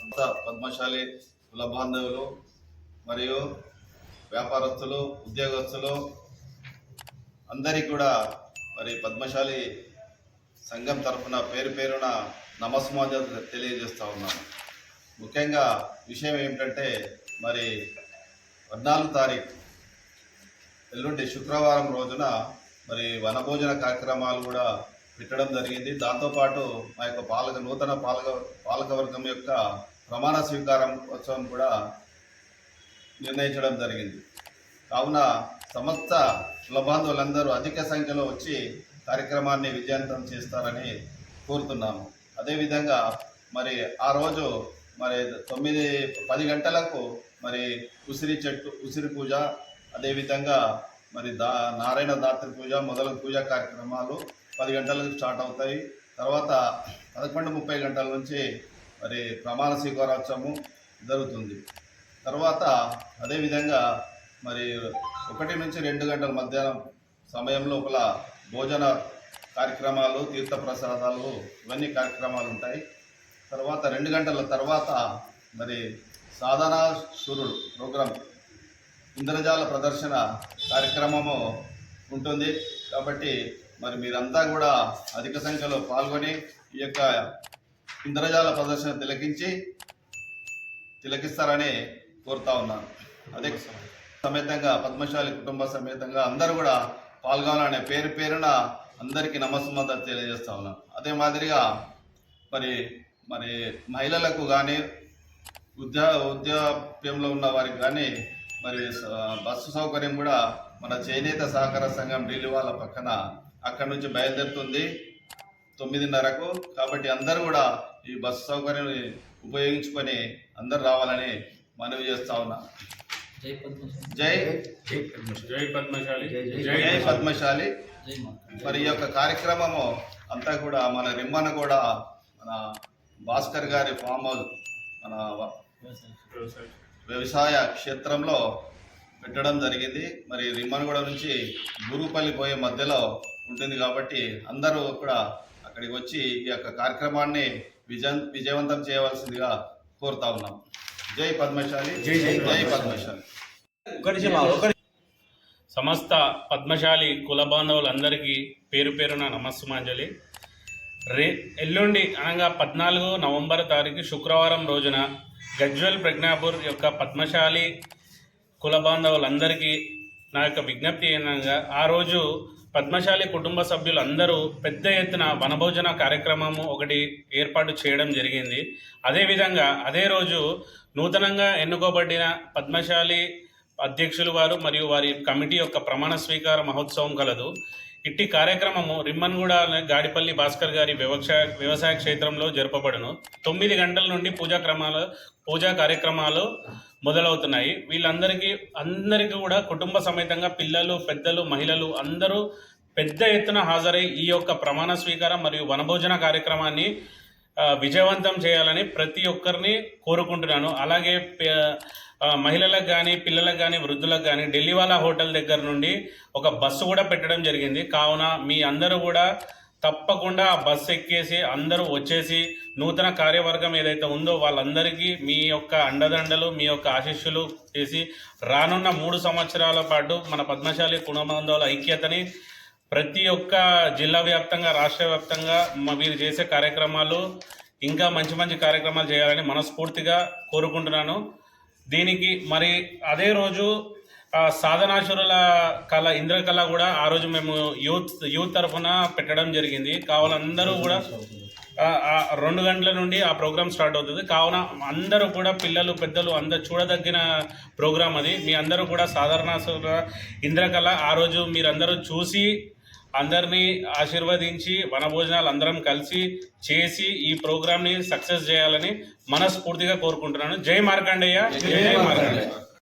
అంత పద్మశాలి కుల బాంధవులు మరియు వ్యాపారస్తులు ఉద్యోగస్తులు అందరికీ కూడా మరి పద్మశాలి సంఘం తరఫున పేరు పేరున నమస్మాజ తెలియజేస్తూ ఉన్నాను. ముఖ్యంగా విషయం ఏమిటంటే మరి పద్నాలుగు తారీఖు ఎల్లుండి శుక్రవారం రోజున మరి వనభోజన కార్యక్రమాలు కూడా పెట్టడం జరిగింది. దాంతోపాటు మా యొక్క పాలక నూతన పాలక పాలకవర్గం యొక్క ప్రమాణ స్వీకారం ఉత్సవం కూడా నిర్ణయించడం జరిగింది. కావున సమస్త కులబాంధువులందరూ అధిక సంఖ్యలో వచ్చి కార్యక్రమాన్ని విజయవంతం చేస్తారని కోరుతున్నాము. అదేవిధంగా మరి ఆ రోజు మరి తొమ్మిది పది గంటలకు మరి ఉసిరి చెట్టు ఉసిరి పూజ అదేవిధంగా మరి దా నారాయణ దాత్రి పూజ మొదలగు పూజా కార్యక్రమాలు పది గంటలకు స్టార్ట్ అవుతాయి. తర్వాత పదకొండు ముప్పై గంటల నుంచి మరి ప్రమాణ స్వీకారోత్సవము జరుగుతుంది. తర్వాత అదేవిధంగా మరి ఒకటి నుంచి రెండు గంటల మధ్యాహ్నం సమయం లోపల భోజన కార్యక్రమాలు తీర్థ ప్రసాదాలు ఇవన్నీ కార్యక్రమాలు ఉంటాయి. తర్వాత రెండు గంటల తర్వాత మరి సాధన సూర్యుడు ప్రోగ్రాం ఇంద్రజాల ప్రదర్శన కార్యక్రమము ఉంటుంది. కాబట్టి మరి మీరంతా కూడా అధిక సంఖ్యలో పాల్గొని ఈ యొక్క ఇంద్రజాల ప్రదర్శన తిలకించి తిలకిస్తారని కోరుతా ఉన్నాను. అదే సమేతంగా పద్మశాలి కుటుంబ సమేతంగా అందరూ కూడా పాల్గొనాలనే పేరు పేరున అందరికీ నమస్సుమంతా తెలియజేస్తా ఉన్నాను. అదే మాదిరిగా మరి మరి మహిళలకు కానీ ఉద్యా ఉద్యోగంలో ఉన్న వారికి కానీ మరి స- బస్సు సౌకర్యం కూడా మన చేనేత సహకార సంఘం ఢిల్లీ వాళ్ళ పక్కన అక్కడ నుంచి బయలుదేరుతుంది తొమ్మిదిన్నరకు. కాబట్టి అందరూ కూడా ఈ బస్సు సౌకర్యం ఉపయోగించుకొని అందరూ రావాలని మనవి చేస్తా ఉన్నా. జై జై. జై పద్మశాలి. జై పద్మశాలి. మరి ఈ యొక్క కార్యక్రమము అంతా కూడా మన రిమ్మన కూడా మన భాస్కర్ గారి ఫామ్ హౌస్ మన వ్యవసాయ క్షేత్రంలో పెట్టడం జరిగింది. మరి రిమ్మనగూడ నుంచి గురుపల్లి పోయే మధ్యలో ఉంటుంది కాబట్టి అందరూ కూడా అక్కడికి వచ్చి ఈ యొక్క కార్యక్రమాన్ని విజయ విజయవంతం చేయవలసిందిగా కోరుతా ఉన్నాం. జై పద్మశాలి జై జై జై పద్మశాలి. సమస్త పద్మశాలి కుల బాంధవులందరికీ పేరు పేరున నమస్సుమాంజలి. రే ఎల్లుండి అనగా పద్నాలుగు నవంబర్ తారీఖు శుక్రవారం రోజున గజ్వెల్ ప్రజ్ఞాపూర్ యొక్క పద్మశాలి కుల బాంధవులందరికీ నా యొక్క విజ్ఞప్తి ఏంటనగా ఆ రోజు పద్మశాలి కుటుంబ సభ్యులు అందరూ పెద్ద ఎత్తున వనభోజన కార్యక్రమము ఒకటి ఏర్పాటు చేయడం జరిగింది. అదేవిధంగా అదే రోజు నూతనంగా ఎన్నుకోబడిన పద్మశాలి అధ్యక్షులు వారు మరియు వారి కమిటీ యొక్క ప్రమాణ స్వీకార మహోత్సవం కలదు. ఇట్టి కార్యక్రమము రిమ్మన్గూడ గాడిపల్లి భాస్కర్ గారి వ్యవసాయ వ్యవసాయ క్షేత్రంలో జరపబడును. తొమ్మిది గంటల నుండి పూజా క్రమాలు పూజా కార్యక్రమాలు మొదలవుతున్నాయి. వీళ్ళందరికీ అందరికీ కూడా కుటుంబ సమేతంగా పిల్లలు పెద్దలు మహిళలు అందరూ పెద్ద ఎత్తున హాజరై ఈ యొక్క ప్రమాణ స్వీకారం మరియు వనభోజన కార్యక్రమాన్ని విజయవంతం చేయాలని ప్రతి ఒక్కరిని కోరుకుంటున్నాను. అలాగే మహిళలకు కానీ పిల్లలకు కానీ వృద్ధులకు కానీ ఢిల్లీవాలా హోటల్ దగ్గర నుండి ఒక బస్సు కూడా పెట్టడం జరిగింది. కావున మీ అందరూ కూడా తప్పకుండా ఆ బస్సు ఎక్కేసి అందరూ వచ్చేసి నూతన కార్యవర్గం ఏదైతే ఉందో వాళ్ళందరికీ మీ యొక్క అండదండలు మీ యొక్క ఆశీస్సులు చేసి రానున్న మూడు సంవత్సరాల పాటు మన పద్మశాలి కుణబంధువుల ఐక్యతని ప్రతి ఒక్క జిల్లా వ్యాప్తంగా రాష్ట్ర వ్యాప్తంగా మీరు వీరు చేసే కార్యక్రమాలు ఇంకా మంచి మంచి కార్యక్రమాలు చేయాలని మనస్ఫూర్తిగా కోరుకుంటున్నాను. దీనికి మరి అదే రోజు సాధనాశురుల కళ ఇంద్రకళ కూడా ఆ రోజు మేము యూత్ యూత్ తరఫున పెట్టడం జరిగింది. కావున అందరూ కూడా రెండు గంటల నుండి ఆ ప్రోగ్రామ్ స్టార్ట్ అవుతుంది. కావున అందరూ కూడా పిల్లలు పెద్దలు అందరు చూడదగిన ప్రోగ్రామ్ అది. మీ అందరూ కూడా సాధారణ ఇంద్రకళ ఆ రోజు మీరందరూ చూసి అందరినీ ఆశీర్వదించి వనభోజనాలు అందరం కలిసి చేసి ఈ ప్రోగ్రామ్ని సక్సెస్ చేయాలని మనస్ఫూర్తిగా కోరుకుంటున్నాను. జై మార్కండేయ. జై మార్కండేయ.